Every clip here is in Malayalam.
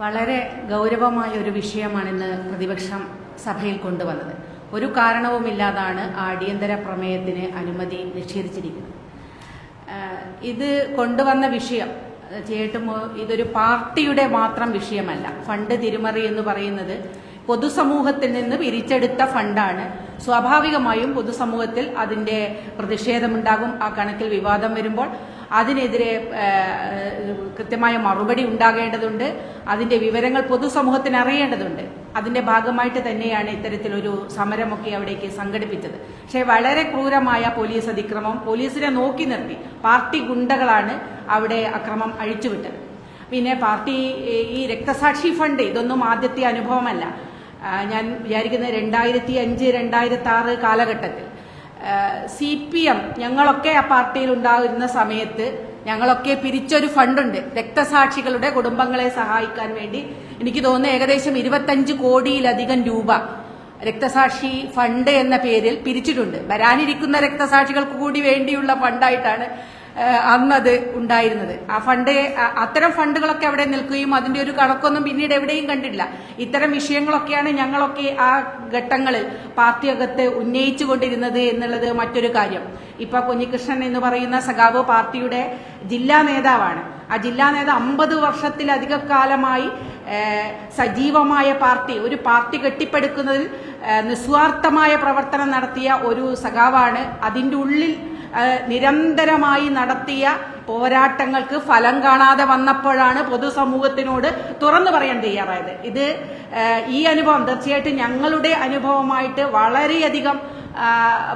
വളരെ ഗൗരവമായ ഒരു വിഷയമാണ് ഇന്ന് പ്രതിപക്ഷം സഭയിൽ കൊണ്ടുവന്നത്. ഒരു കാരണവുമില്ലാതാണ് അടിയന്തര പ്രമേയത്തിന് അനുമതി നിഷേധിച്ചിരിക്കുന്നത്. ഇത് കൊണ്ടുവന്ന വിഷയം ചേട്ടുമോ ഇതൊരു പാർട്ടിയുടെ മാത്രം വിഷയമല്ല. ഫണ്ട് തിരിമറി എന്ന് പറയുന്നത് പൊതുസമൂഹത്തിൽ നിന്ന് പിരിച്ചെടുത്ത ഫണ്ടാണ്. സ്വാഭാവികമായും പൊതുസമൂഹത്തിൽ അതിന്റെ പ്രതിഷേധമുണ്ടാകും. ആ കണക്കിൽ വിവാദം വരുമ്പോൾ അതിനെതിരെ കൃത്യമായ മറുപടി ഉണ്ടാകേണ്ടതുണ്ട്. അതിന്റെ വിവരങ്ങൾ പൊതുസമൂഹത്തിന് അറിയേണ്ടതുണ്ട്. അതിന്റെ ഭാഗമായിട്ട് തന്നെയാണ് ഇത്തരത്തിലൊരു സമരമൊക്കെ അവിടേക്ക് സംഘടിപ്പിച്ചത്. പക്ഷേ വളരെ ക്രൂരമായ പോലീസ് അതിക്രമം പോലീസിനെ നോക്കി നിർത്തി. പാർട്ടി ഗുണ്ടകളാണ് അവിടെ അക്രമം അഴിച്ചുവിട്ടത്. പിന്നെ പാർട്ടി ഈ രക്തസാക്ഷി ഫണ്ട് ഇതൊന്നും ആദ്യത്തെ അനുഭവമല്ല. ഞാൻ വിചാരിക്കുന്നത് രണ്ടായിരത്തി അഞ്ച് രണ്ടായിരത്തി ആറ് കാലഘട്ടത്തിൽ സി പി എം ഞങ്ങളൊക്കെ ആ പാർട്ടിയിൽ ഉണ്ടാകുന്ന സമയത്ത് ഞങ്ങളൊക്കെ പിരിച്ചൊരു ഫണ്ടുണ്ട്. രക്തസാക്ഷികളുടെ കുടുംബങ്ങളെ സഹായിക്കാൻ വേണ്ടി. എനിക്ക് തോന്നുന്നു ഏകദേശം ഇരുപത്തഞ്ച് കോടിയിലധികം രൂപ രക്തസാക്ഷി ഫണ്ട് എന്ന പേരിൽ പിരിച്ചിട്ടുണ്ട്. വരാനിരിക്കുന്ന രക്തസാക്ഷികൾക്ക് കൂടി വേണ്ടിയുള്ള ഫണ്ടായിട്ടാണ് അന്നത് ഉണ്ടായിരുന്നത്. ആ ഫണ്ട് അത്തരം ഫണ്ടുകളൊക്കെ അവിടെ നിൽക്കുകയും അതിന്റെ ഒരു കണക്കൊന്നും പിന്നീട് എവിടെയും കണ്ടില്ല ഇത്തരം വിഷയങ്ങളൊക്കെയാണ് ഞങ്ങളൊക്കെ ആ ഘട്ടങ്ങളിൽ പാർട്ടി അകത്ത് ഉന്നയിച്ചുകൊണ്ടിരുന്നത് എന്നുള്ളത് മറ്റൊരു കാര്യം. ഇപ്പൊ കുഞ്ഞികൃഷ്ണൻ എന്ന് പറയുന്ന സഖാവ് പാർട്ടിയുടെ ജില്ലാ നേതാവാണ്. ആ ജില്ലാ നേതാവ് അമ്പത് വർഷത്തിലധിക കാലമായി സജീവമായ പാർട്ടി ഒരു പാർട്ടി കെട്ടിപ്പടുക്കുന്നതിൽ നിസ്വാർത്ഥമായ പ്രവർത്തനം നടത്തിയ ഒരു സഖാവാണ്. അതിന്റെ ഉള്ളിൽ നിരന്തരമായി നടത്തിയ പോരാട്ടങ്ങൾക്ക് ഫലം കാണാതെ വന്നപ്പോഴാണ് പൊതുസമൂഹത്തിനോട് തുറന്നു പറയാൻ തയ്യാറായത്. ഇത് ഈ അനുഭവം തീർച്ചയായിട്ടും ഞങ്ങളുടെ അനുഭവമായിട്ട് വളരെയധികം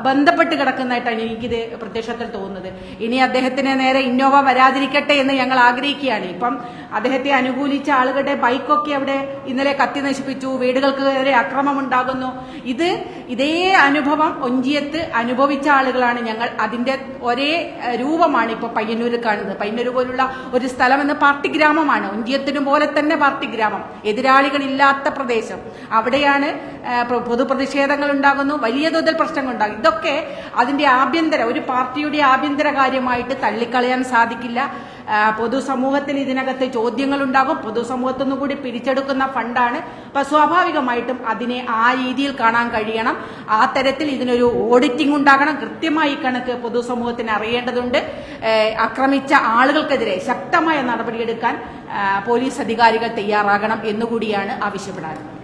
ബന്ധപ്പെട്ട് കിടക്കുന്നതായിട്ടാണ് എനിക്കിത് പ്രത്യക്ഷത്തിൽ തോന്നുന്നത്. ഇനി അദ്ദേഹത്തിന് നേരെ ഇന്നോവ വരാതിരിക്കട്ടെ എന്ന് ഞങ്ങൾ ആഗ്രഹിക്കുകയാണ്. ഇപ്പം അദ്ദേഹത്തെ അനുകൂലിച്ച ആളുകളുടെ ബൈക്കൊക്കെ അവിടെ ഇന്നലെ കത്തി നശിപ്പിച്ചു വീടുകൾക്ക് നേരെ അക്രമം ഉണ്ടാകുന്നു ഇത് ഇതേ അനുഭവം ഒഞ്ചിയത്ത് അനുഭവിച്ച ആളുകളാണ് ഞങ്ങൾ. അതിന്റെ ഒരേ രൂപമാണ് ഇപ്പൊ പയ്യന്നൂരിൽ കാണുന്നത്. പയ്യന്നൂർ പോലുള്ള ഒരു സ്ഥലം എന്ന് പാർട്ടി ഗ്രാമമാണ്. ഒഞ്ചിയത്തിനും പോലെ തന്നെ പാർട്ടി ഗ്രാമം. എതിരാളികളില്ലാത്ത പ്രദേശം. അവിടെയാണ് പൊതുപ്രതിഷേധങ്ങൾ ഉണ്ടാകുന്നു. വലിയ തോതിൽ പ്രശ്നങ്ങൾ ഉണ്ടാകും. ഇതൊക്കെ അതിന്റെ ആഭ്യന്തര ഒരു പാർട്ടിയുടെ ആഭ്യന്തര കാര്യമായിട്ട് തള്ളിക്കളയാൻ സാധിക്കില്ല. പൊതുസമൂഹത്തിൽ ഇതിനകത്ത് ചോദ്യങ്ങൾ ഉണ്ടാകും പൊതുസമൂഹത്തിൽ നിന്നും കൂടി പിരിച്ചെടുക്കുന്ന ഫണ്ടാണ്. അപ്പൊ സ്വാഭാവികമായിട്ടും അതിനെ ആ രീതിയിൽ കാണാൻ കഴിയണം. ആ തരത്തിൽ ഇതിനൊരു ഓഡിറ്റിംഗ് ഉണ്ടാകണം. കൃത്യമായി കണക്ക് പൊതുസമൂഹത്തിന് അറിയേണ്ടതുണ്ട്. ആക്രമിച്ച ആളുകൾക്കെതിരെ ശക്തമായ നടപടിയെടുക്കാൻ പോലീസ് അധികാരികൾ തയ്യാറാകണം എന്നുകൂടിയാണ് ആവശ്യപ്പെടാറുള്ളത്